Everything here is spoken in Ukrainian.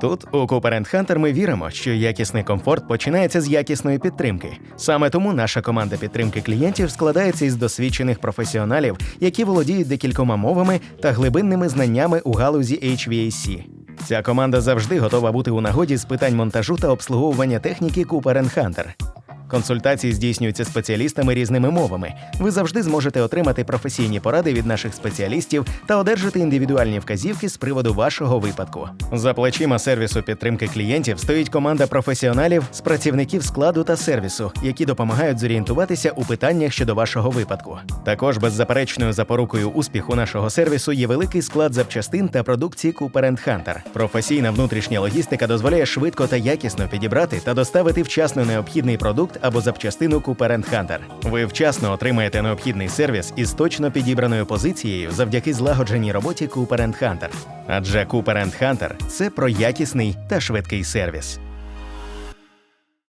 Тут у Cooper Hunter ми віримо, що якісний комфорт починається з якісної підтримки. Саме тому наша команда підтримки клієнтів складається із досвідчених професіоналів, які володіють декількома мовами та глибинними знаннями у галузі HVAC. Ця команда завжди готова бути у нагоді з питань монтажу та обслуговування техніки Cooper Hunter. Консультації здійснюються спеціалістами різними мовами. Ви завжди зможете отримати професійні поради від наших спеціалістів та одержати індивідуальні вказівки з приводу вашого випадку. За плечима сервісу підтримки клієнтів стоїть команда професіоналів з працівників складу та сервісу, які допомагають зорієнтуватися у питаннях щодо вашого випадку. Також беззаперечною запорукою успіху нашого сервісу є великий склад запчастин та продукції Cooper Hunter. Професійна внутрішня логістика дозволяє швидко та якісно підібрати та доставити вчасно необхідний продукт або запчастину Cooper Hunter. Ви вчасно отримаєте необхідний сервіс із точно підібраною позицією завдяки злагодженій роботі Cooper Hunter. Адже Cooper Hunter – це про якісний та швидкий сервіс.